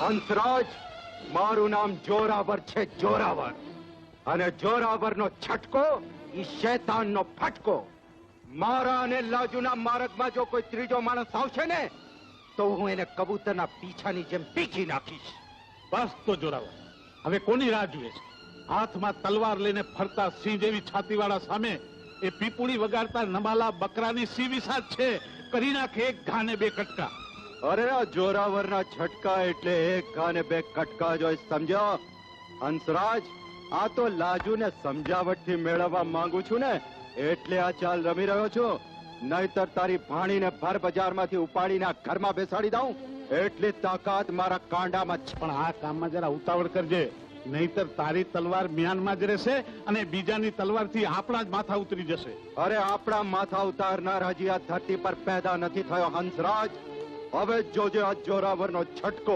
હંસરાજ, મારું નામ જોરાવર છે, જોરાવર. અને જોરાવરનો છટકો એ શેતાનનો ફટકો. મારા અને લાજુના માર્ગમાં જો કોઈ ત્રીજો માણસ આવશે ને, તો હું એને કબૂતરના પીછાની જેમ પીછી નાખીશ. બસ તો જોરાવર. હવે કોની રાહ જુએ છે? હાથમાં તલવાર લઈને ફરતા સિંહ જેવી છાતીવાળા સામે એ પીપુડી વગાડતા નમાલા બકરાની સી વિસાદ છે. કરી નાખે એક ઘાને બે કટકા. અરે આ જોરાવરના છટકા એટલે એક અને બે કટકા જોઈ સમજો હંસરાજ આ તો લાજુને સમજાવટથી મેળવવા માંગુ છું ને એટલે આ ચાલ રમી રહ્યો છું. નહીતર તારી ભાણીને ભર બજારમાંથી ઉપાડીને આ ઘરમાં બેસાડી દઉં. એટલી તાકાત મારા કાંડામાં છે. પણ આ કામમાં જરા ઉતાવળ કરજે. નહીતર તારી તલવાર મ્યાનમાં જ રહેશે અને બીજાની તલવારથી આપણા જ માથા ઉતરી જશે. અરે આપણા માથા ઉતારનાર હજી આ ધરતી પર પેદા નથી થયો હંસરાજ. હવે જોજે આ જોરાવરનો છટકો.